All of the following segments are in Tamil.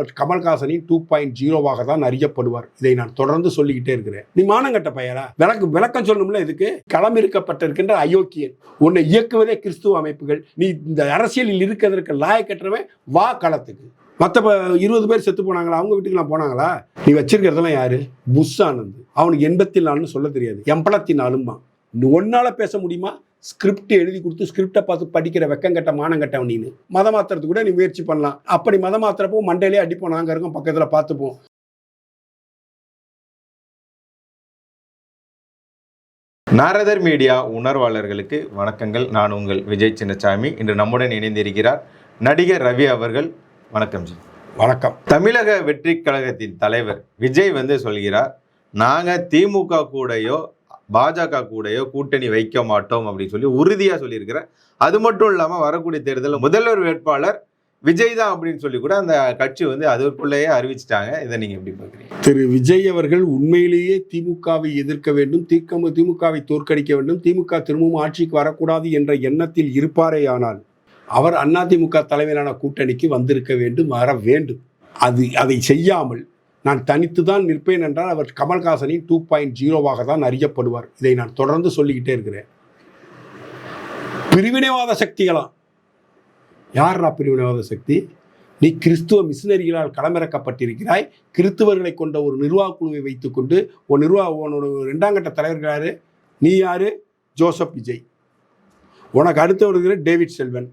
அவர் கமல்ஹாசனின் டூ பாயிண்ட் ஜீரோவாக தான் அறியப்படுவார். இதை நான் தொடர்ந்து சொல்லிக்கிட்டே இருக்கிறேன். நீ மானங்கட்ட பெயரா? விளக்கு விளக்கம் சொல்லணும்ல இதுக்கு? களமிருக்கப்பட்டிருக்கின்ற அயோக்கியன். உன்னை இயக்குவதே கிறிஸ்துவ அமைப்புகள். நீ இந்த அரசியலில் இருக்கிறதற்கு லாயக்கற்றவன் வா களத்துக்கு. மற்ற இருபது பேர் செத்து போனாங்களா? அவங்க வீட்டுக்குலாம் போனாங்களா? நீ வச்சிருக்கிறதெல்லாம் யாரு? புஷ் ஆனந்த் அவனுக்கு எண்பத்தி நாலுன்னு சொல்ல தெரியாது. எம்பளத்தி நாலுமா ஒன்னால பேச முடியுமா? ஸ்கிரிப்ட் எழுதி கொடுத்து ஸ்கிரிப்டை பார்த்து படிக்கிற வெக்கங்கட்ட மானங்கட்டவன் நீனு. மதம் மாத்துறதுக்கு கூட நீ முயற்சி பண்ணலாம். அப்படி மதம் மாத்துறப்போ மண்டையிலே அடிப்போம். நாங்க இருக்கோம். பக்கத்துல பார்த்துப்போம். நாரதர் மீடியா உணர்வாளர்களுக்கு வணக்கங்கள். நான் உங்கள் விஜய் சின்னசாமி. இன்று நம்முடன் இணைந்திருக்கிறார் நடிகர் ரவி அவர்கள். வணக்கம் ஜி. வணக்கம். தமிழக வெற்றி கழகத்தின் தலைவர் விஜய் வந்து சொல்கிறார் நாங்கள் திமுக கூடயோ பாஜக கூடயோ கூட்டணி வைக்க மாட்டோம் அப்படின்னு சொல்லி உறுதியாக சொல்லியிருக்கிறேன் அது மட்டும் இல்லாமல் வரக்கூடிய தேர்தலில் முதல்வர் வேட்பாளர் விஜய் தான் அப்படின்னு சொல்லி கூட அந்த கட்சி வந்து அதற்குள்ளேயே அறிவிச்சிட்டாங்க. இதை நீங்கள் எப்படி பார்க்குறீங்க? திரு விஜய் அவர்கள் உண்மையிலேயே திமுகவை எதிர்க்க வேண்டும் தீர்க்க திமுகவை தோற்கடிக்க வேண்டும் திமுக திரும்பவும் ஆட்சிக்கு வரக்கூடாது என்ற எண்ணத்தில் இருப்பாரே ஆனால் அவர் அதிமுக தலைமையிலான கூட்டணிக்கு வந்திருக்க வேண்டும் வர வேண்டும். அது அதை செய்யாமல் நான் தனித்து தான் நிற்பேன் என்றால் அவர் கமல்ஹாசனின் டூ பாயிண்ட் ஜீரோவாக தான் அறியப்படுவார். இதை நான் தொடர்ந்து சொல்லிக்கிட்டே இருக்கிறேன். பிரிவினைவாத சக்திகளாம் யார்ரா பிரிவினைவாத சக்தி? நீ கிறிஸ்துவ மிஷினரிகளால் களமிறக்கப்பட்டிருக்கிறாய். கிறிஸ்துவர்களை கொண்ட ஒரு நிர்வாக குழுவை வைத்துக்கொண்டு உன் நிர்வாக உன்னோட ரெண்டாம் கட்ட தலைவர்கள் யாரு? நீ யாரு? ஜோசப் விஜய். உனக்கு அடுத்தவர் இருக்கிற டேவிட் செல்வன்.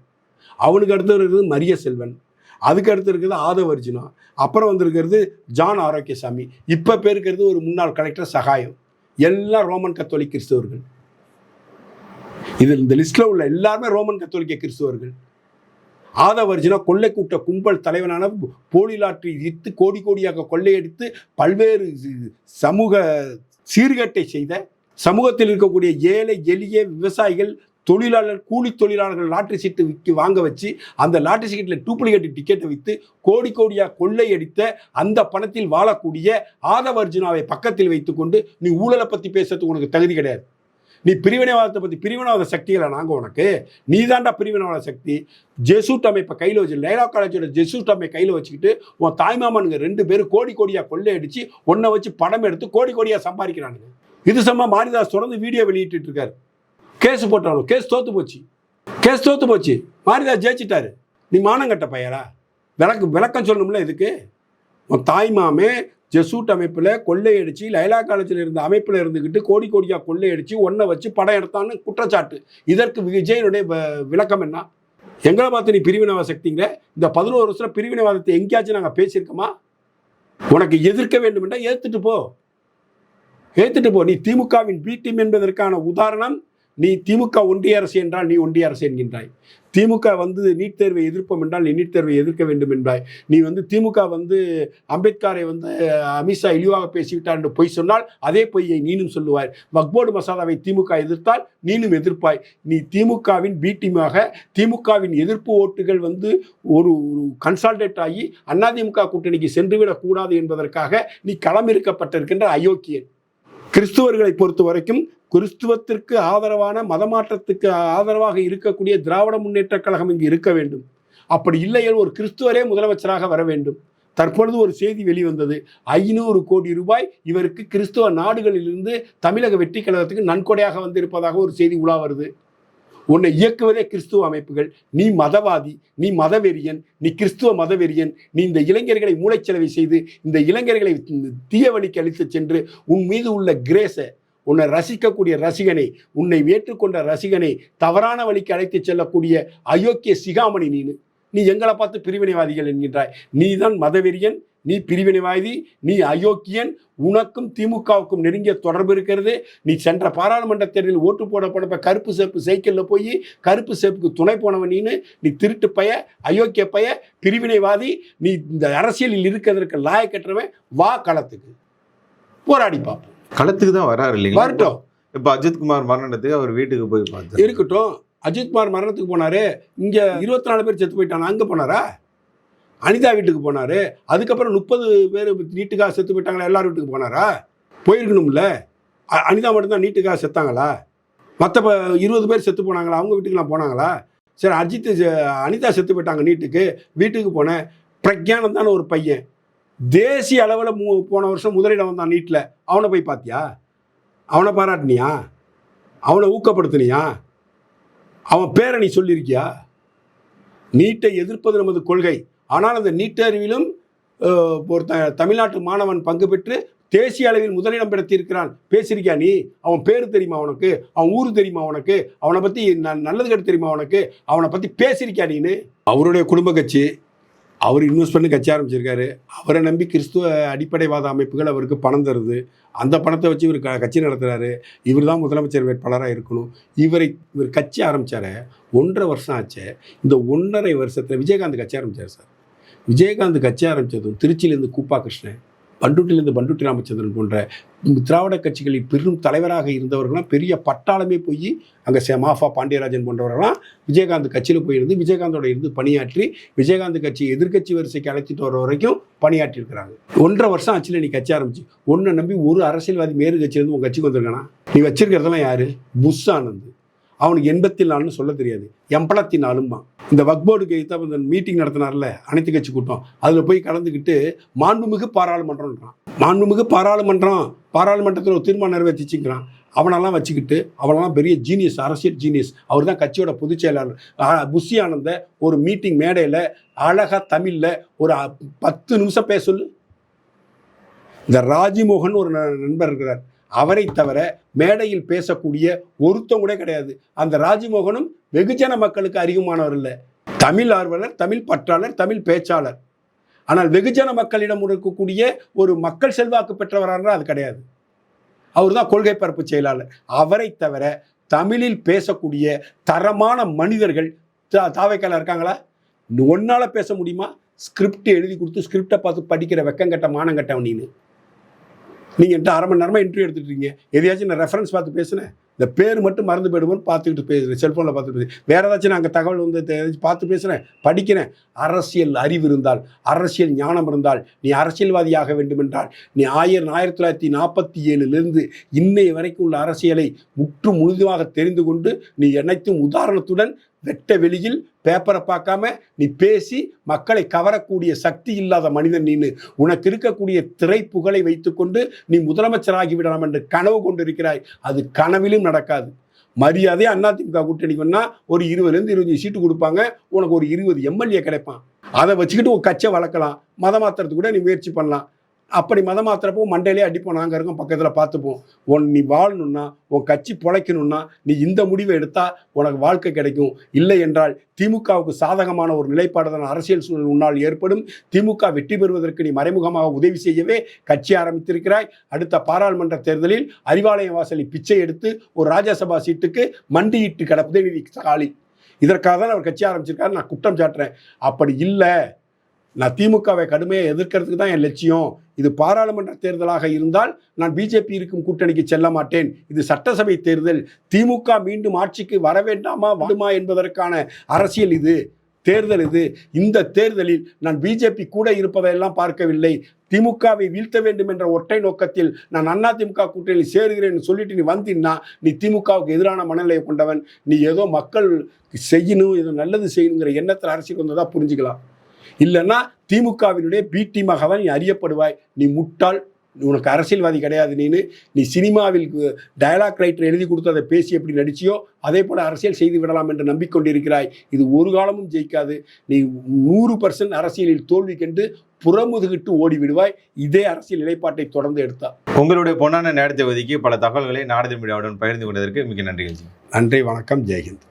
அவனுக்கு அடுத்தவர் இருக்கிறது மரிய செல்வன். அதுக்கு அடுத்து இருக்கிறது ஆதவ அர்ஜுனா. அப்புறம் வந்திருக்கிறது ஜான் ஆரோக்கியசாமி. இப்போ பேருக்கிறது ஒரு முன்னாள் கலெக்டர் சகாயம். எல்லாம் ரோமன் கத்தோலிக் கிறிஸ்தவர்கள். இது இந்த லிஸ்ட்டில் உள்ள எல்லாருமே ரோமன் கத்தோலிக்க கிறிஸ்தவர்கள். ஆதவர்ஜினா கொள்ளை கூட்ட கும்பல் தலைவனான போலிலாற்றி லாட்டரி கோடி கோடியாக கொள்ளையடித்து பல்வேறு சமூக சீர்கேட்டை செய்த சமூகத்தில் இருக்கக்கூடிய ஏழை எளிய விவசாயிகள் தொழிலாளர் கூலி தொழிலாளர்கள் லாட்டரி சீட்டு விற்க வாங்க வச்சு அந்த லாட்டரி சீட்டில் டூப்ளிகேட் டிக்கெட்டை விற்று கோடி கோடியாக கொள்ளையடித்த அந்த பணத்தில் வாழக்கூடிய ஆதவர்ஜுனாவை பக்கத்தில் வைத்துக்கொண்டு நீ ஊழலை பற்றி பேசுறதுக்கு உனக்கு தகுதி கிடையாது. நீ பிரிவினைவாதத்தை பற்றி பிரிவினவாத சக்திகளை நாங்கள் உனக்கு? நீ தாண்டா பிரிவினவாத சக்தி. ஜெசூட் அமைப்பை கையில் வச்சு லைலா காலேஜோட ஜெசூட் அமைப்பை கையில் வச்சுக்கிட்டு உன் தாய்மாமனுங்க ரெண்டு பேரும் கோடி கோடியாக கொள்ளையடிச்சு உன்னை வச்சு படம் எடுத்து கோடி கோடியாக சம்பாதிக்கிறானுங்க. இது சம்மா மாரிதாஸ் தொடர்ந்து வீடியோ வெளியிட்டு இருக்காரு. கேஸ் போட்டாலும் கேஸ் தோற்று போச்சு. கேஸ் தோற்று போச்சு. மாரிதாஸ் ஜெயிச்சிட்டாரு. நீ மானங்கட்ட பையரா? விளக்கு விளக்கம் சொல்லணும்ல இதுக்கு? உன் தாய்மாமே ஜெசூட் அமைப்பில் கொள்ளையடிச்சு லைலா காலேஜில் இருந்த அமைப்பில் இருந்துக்கிட்டு கோடி கோடியாக கொள்ளையடிச்சு ஒன்றை வச்சு படம் எடுத்தான்னு குற்றச்சாட்டு. இதற்கு விஜயனுடைய வ- விளக்கம் என்ன? எங்களை பார்த்து நீ பிரிவினைவாத சக்திங்க இந்த பதினோரு வருஷம் பிரிவினைவாதத்தை எங்கேயாச்சும் நாங்கள் பேசியிருக்கோமா? உனக்கு எதிர்க்க வேண்டும் என்றால் ஏற்றுட்டு போ. ஏற்றுட்டு போ. நீ திமுகவின் பி டீம் என்பதற்கான உதாரணம் நீ திமுக ஒன்றிய அரசு என்றால் நீ ஒன்றிய அரசு என்கின்றாய். திமுக வந்து நீட் தேர்வை எதிர்ப்போம் என்றால் நீ நீட் தேர்வை எதிர்க்க வேண்டும் என்றாய். நீ வந்து திமுக வந்து அம்பேத்கரை வந்து அமித்ஷா இழிவாக பேசிவிட்டார் என்று பொய் சொன்னால் அதே பொய்யை நீனும் சொல்லுவாய். வக்போர்டு மசாலாவை திமுக எதிர்த்தால் நீனும் எதிர்ப்பாய். நீ திமுகவின் பீட்டிமாக திமுகவின் எதிர்ப்பு ஓட்டுகள் வந்து ஒரு ஒரு கன்சால்டேட் ஆகி அதிமுக கூட்டணிக்கு சென்றுவிடக் கூடாது என்பதற்காக நீ களமிருக்கப்பட்டிருக்கின்ற அயோக்கியன். கிறிஸ்துவர்களை பொறுத்த வரைக்கும் கிறிஸ்துவத்திற்கு ஆதரவான மதமாற்றத்துக்கு ஆதரவாக இருக்கக்கூடிய திராவிட முன்னேற்றக் கழகம் இங்கு இருக்க வேண்டும். அப்படி இல்லையேல் ஒரு கிறிஸ்துவரே முதலமைச்சராக வர வேண்டும். தற்பொழுது ஒரு செய்தி வெளிவந்தது ஐநூறு கோடி ரூபாய் இவருக்கு கிறிஸ்துவ நாடுகளிலிருந்து தமிழக வெற்றி கழகத்துக்கு நன்கொடையாக வந்திருப்பதாக ஒரு செய்தி உலா வருது. உன்னை இயக்குவதே கிறிஸ்துவ அமைப்புகள். நீ மதவாதி நீ மதவெறியன் நீ கிறிஸ்துவ மதவெறியன். நீ இந்த இளைஞர்களை மூளைச்சலவை செய்து இந்த இளைஞர்களை தீயவழிக்கு அழித்து சென்று உன் மீது உள்ள கிரேஸை உன்னை ரசிக்கக்கூடிய ரசிகனை உன்னை ஏற்றுக்கொண்ட ரசிகனை தவறான வழிக்கு அழைத்து செல்லக்கூடிய அயோக்கிய சிகாமணி நீனு நீ எங்களை பார்த்து பிரிவினைவாதிகள் என்கின்றாய். நீ தான் மதவெறியன் நீ பிரிவினைவாதி நீ அயோக்கியன் உனக்கும் திமுகவுக்கும் நெருங்கிய தொடர்பு இருக்கிறது. நீ சென்ற பாராளுமன்ற தேர்தலில் ஓட்டு போடப்படப்ப கருப்பு சேப்பு சைக்கிளில் போய் கருப்பு சேப்புக்கு துணை போனவன் நீனு. நீ திருட்டு பய அயோக்கிய பய பிரிவினைவாதி நீ இந்த அரசியலில் இருக்கிறதற்கு லாயக்கற்றவன் வா களத்துக்கு. போராடி பார்ப்போம் களத்துக்கு தான் வராரு இல்லைங்களா? வரட்டும். இப்போ அஜித்குமார் மரணத்துக்கு அவர் வீட்டுக்கு போய் பார்த்தாரு. இருக்கட்டும். அஜித்குமார் மரணத்துக்கு போனாரு. இங்க இருபத்தி நாலு பேர் செத்து போயிட்டாங்க. அங்க போனாரா? அனிதா வீட்டுக்கு போனாரு. அதுக்கப்புறம் முப்பது பேர் நீட்டுக்காக செத்து போயிட்டாங்களா? எல்லார் வீட்டுக்கு போனாரா? போயிருக்கணும்ல. அனிதா மட்டும்தான் நீட்டுக்காக செத்தாங்களா? மற்ற இருபது பேர் செத்து போனாங்களா? அவங்க வீட்டுக்குலாம் போனாங்களா? சரி அஜித் அனிதா செத்து போயிட்டாங்க நீட்டுக்கு. வீட்டுக்கு போனேன். பிரக்ஞானந்தான ஒரு பையன். தேசிய அளவில் மூ போன வருஷம் முதலிடம் வந்தான் நீட்டில் அவனை போய் பார்த்தியா அவனை பாராட்டினியா? அவனை ஊக்கப்படுத்தினியா? அவன் பேரை நீ சொல்லியிருக்கியா நீட்டை எதிர்ப்பது நமது கொள்கை. ஆனால் அந்த நீட் அறிவிலும் ஒரு த தமிழ்நாட்டு மாணவன் பங்கு பெற்று தேசிய அளவில் முதலிடம் பெற்றிருக்கிறான் பேசியிருக்கியா நீ? அவன் பேர் தெரியுமா அவனுக்கு அவன் ஊர் தெரியுமா உனக்கு? அவனை பற்றி நல்லது கெட்டு தெரியுமா உனக்கு? அவனை பற்றி பேசியிருக்கியா நீனு? அவருடைய குடும்ப கட்சி அவர் இன்வெஸ்ட் பண்ணி கட்சி ஆரம்பிச்சிருக்காரு. அவரை நம்பி கிறிஸ்துவ அடிப்படைவாத அமைப்புகள் அவருக்கு பணம் தருது. அந்த பணத்தை வச்சு இவர் க- கட்சி நடத்துகிறாரு இவர் தான் முதலமைச்சர் வேட்பாளராக இருக்கணும். இவரை இவர் கட்சி ஆரம்பித்தார ஒன்றரை வருஷம் ஆச்சு. இந்த ஒன்றரை வருஷத்தில் விஜயகாந்த் கட்சி ஆரம்பித்தார் சார். விஜயகாந்த் கட்சி ஆரம்பித்ததும் திருச்சியிலேருந்து கூப்பா கிருஷ்ணன். பண்டூட்டிலிருந்து பண்டுட்டி ராமச்சந்திரன் போன்ற திராவிட கட்சிகளில் பெரும் தலைவராக இருந்தவர்கள்லாம் பெரிய பட்டாளமே போய் அங்கே சே மாஃபா பாண்டியராஜன் போன்றவர்கள்லாம் விஜயகாந்த் கட்சியில் போயிருந்து விஜயகாந்தோட இருந்து பணியாற்றி விஜயகாந்த் கட்சி எதிர்க்கட்சி வரிசைக்கு அழைச்சிட்டு வர வரைக்கும் பணியாற்றியிருக்கிறாங்க. ஒன்றரை வருஷம் ஆச்சுல நீ கட்சி ஆரம்பிச்சு. ஒன்றை நம்பி ஒரு அரசியல்வாதி மேறு கட்சியிலேருந்து உங்கள் கட்சிக்கு வந்திருக்கானா? நீ வச்சிருக்கிறதெல்லாம் யாரு? புஷ் ஆனந்த். அவனுக்கு எண்பத்தி நாலுன்னு சொல்ல தெரியாது. எம்பளத்தி நாலுமா இந்த வக்போர்டுக்கு எதிர்த்தா இந்த மீட்டிங் நடத்தினார்ல அனைத்து கட்சி கூட்டம். அதில் போய் கலந்துக்கிட்டு மாண்புமிகு பாராளுமன்றம்ன்றான். மாண்புமிகு பாராளுமன்றம் பாராளுமன்றத்தில் ஒரு தீர்மானம் நிறைவேற்றிச்சுங்கிறான். அவனெல்லாம் வச்சுக்கிட்டு அவனெல்லாம் பெரிய ஜீனியஸ் அரசியல் ஜீனியஸ் அவர் தான் கட்சியோட பொதுச் செயலாளர். புஷி ஆனந்த ஒரு மீட்டிங் மேடையில் அழகாக தமிழில் ஒரு பத்து நிமிஷம் பேச சொல்லு. இந்த ராஜ்மோகன் ஒரு ந- நண்பர் இருக்கிறார். அவரை தவிர மேடையில் பேசக்கூடிய ஒருத்தம் கூட கிடையாது. அந்த ராஜ்மோகனும் வெகுஜன மக்களுக்கு அறிவுமானவர் இல்லை. தமிழ் ஆர்வலர் தமிழ் பற்றாளர் தமிழ் பேச்சாளர். ஆனால் வெகுஜன மக்களிடம் இருக்கக்கூடிய ஒரு மக்கள் செல்வாக்கு பெற்றவரான அது கிடையாது. அவர் தான் கொள்கை பரப்பு செயலாளர். அவரை தவிர தமிழில் பேசக்கூடிய தரமான மனிதர்கள் தா- தாவைக்கால இருக்காங்களா? ஒன்னால் பேச முடியுமா? ஸ்கிரிப்ட் எழுதி கொடுத்து ஸ்கிரிப்டை பார்த்து படிக்கிற வெக்கங்கட்ட மானங்கட்டவன் நீனு. நீங்கள் என்கிட்ட அரை மணி நேரமாக இன்டர்வியூ எடுத்துட்டு இருக்கீங்க. எதையாச்சும் நான் ரெஃபரன்ஸ் பார்த்து பேசுனேன். இந்த பேர் மட்டும் மறந்து போயிடுவோம்னு பார்த்துக்கிட்டு பேசுகிறேன் செல்ஃபோனில் பார்த்து பேசுகிறேன் வேறு ஏதாச்சும் நான் அங்கே தகவல் வந்து ஏதாச்சும் பார்த்து பேசுகிறேன் படிக்கிறேன். அரசியல் அறிவு இருந்தால் அரசியல் ஞானம் இருந்தால் நீ அரசியல்வாதியாக வேண்டுமென்றால் நீ ஆயிரம் ஆயிரத்தி தொள்ளாயிரத்தி நாற்பத்தி ஏழுலேருந்து இன்னைய வரைக்கும் உள்ள அரசியலை முற்று முழுதுமாக தெரிந்து கொண்டு நீ அனைத்தும் உதாரணத்துடன் வெட்ட வெளியில் பேப்பரை பார்க்காம நீ பேசி மக்களை கவரக்கூடிய சக்தி இல்லாத மனிதன் நீனு. உனக்கு இருக்கக்கூடிய திரை புகழை வைத்துக்கொண்டு நீ முதலமைச்சராகி விடலாம் என்று கனவு கொண்டிருக்கிறாய். அது கனவிலும் நடக்காது. மரியாதையா அதிமுக கூட்டணிக்கு வந்தா ஒரு இருபதுலேருந்து இருபது சீட்டு கொடுப்பாங்க. உனக்கு ஒரு இருபது எம்எல்ஏ கிடைப்பான். அதை வச்சுக்கிட்டு ஒரு கட்சியை வளர்க்கலாம். மதம் கூட நீ முயற்சி பண்ணலாம். அப்படி மதம் மாத்துறப்போ மண்டையிலே அடிப்போம் நாங்கள் இருக்கோம் பக்கத்தில் பார்த்துப்போம். உன் நீ வாழணும்னா உன் கட்சி பிழைக்கணும்னா நீ இந்த முடிவை எடுத்தால் உனக்கு வாழ்க்கை கிடைக்கும். இல்லை என்றால் திமுகவுக்கு சாதகமான ஒரு நிலைப்பாடுதான் அரசியல் சூழல் உன்னால் ஏற்படும். திமுக வெற்றி பெறுவதற்கு நீ மறைமுகமாக உதவி செய்யவே கட்சி ஆரம்பித்திருக்கிறாய். அடுத்த பாராளுமன்ற தேர்தலில் அறிவாலய வாசலில் பிச்சை எடுத்து ஒரு ராஜ்யசபா சீட்டுக்கு மண்டியிட்டு கிடப்பதே நீ காலி இதற்காக தான் அவர் கட்சி ஆரம்பிச்சிருக்காரு. நான் குற்றம் சாட்டுறேன். அப்படி இல்லை. நான் திமுகவை கடுமையாக எதிர்க்கிறதுக்கு தான் என் லட்சியம். இது பாராளுமன்ற தேர்தலாக இருந்தால் நான் பிஜேபி இருக்கும் கூட்டணிக்கு செல்ல மாட்டேன். இது சட்டசபை தேர்தல். திமுக மீண்டும் ஆட்சிக்கு வர வேண்டாமா வருமா என்பதற்கான அரசியல் இது. தேர்தல் இது. இந்த தேர்தலில் நான் பிஜேபி கூட இருப்பதையெல்லாம் பார்க்கவில்லை. திமுகவை வீழ்த்த வேண்டும் என்ற ஒற்றை நோக்கத்தில் நான் அண்ணா திமுக கூட்டணியில் சேருகிறேன் சொல்லிட்டு நீ வந்தீங்கன்னா நீ திமுகவுக்கு எதிரான மனநிலையை கொண்டவன். நீ ஏதோ மக்கள் செய்யணும் ஏதோ நல்லது செய்யணுங்கிற எண்ணத்தில் அரசியல் வந்ததா புரிஞ்சுக்கலாம். இல்லைன்னா திமுகவினுடைய பி டீமாக தான் நீ அறியப்படுவாய். நீ முட்டாள் உனக்கு அரசியல்வாதி கிடையாது நீனு. நீ சினிமாவில் டயலாக் ரைட்டர் எழுதி கொடுத்து அதை பேசி எப்படி நடிச்சியோ அதே போல அரசியல் செய்து விடலாம் என்று நம்பிக்கொண்டிருக்கிறாய். இது ஒரு காலமும் ஜெயிக்காது. நீ நூறு பர்சன்ட் அரசியலில் தோல்வி கண்டு புறமுதுகிட்டு ஓடி விடுவாய் இதே அரசியல் நிலைப்பாட்டை தொடர்ந்து எடுத்தா உங்களுடைய பொன்னான நேரத்தை ஒதுக்கி பல தகவல்களை நாடக மீடியாவுடன் பகிர்ந்து கொண்டதற்கு மிக நன்றி நன்றி வணக்கம். ஜெயஹிந்த்.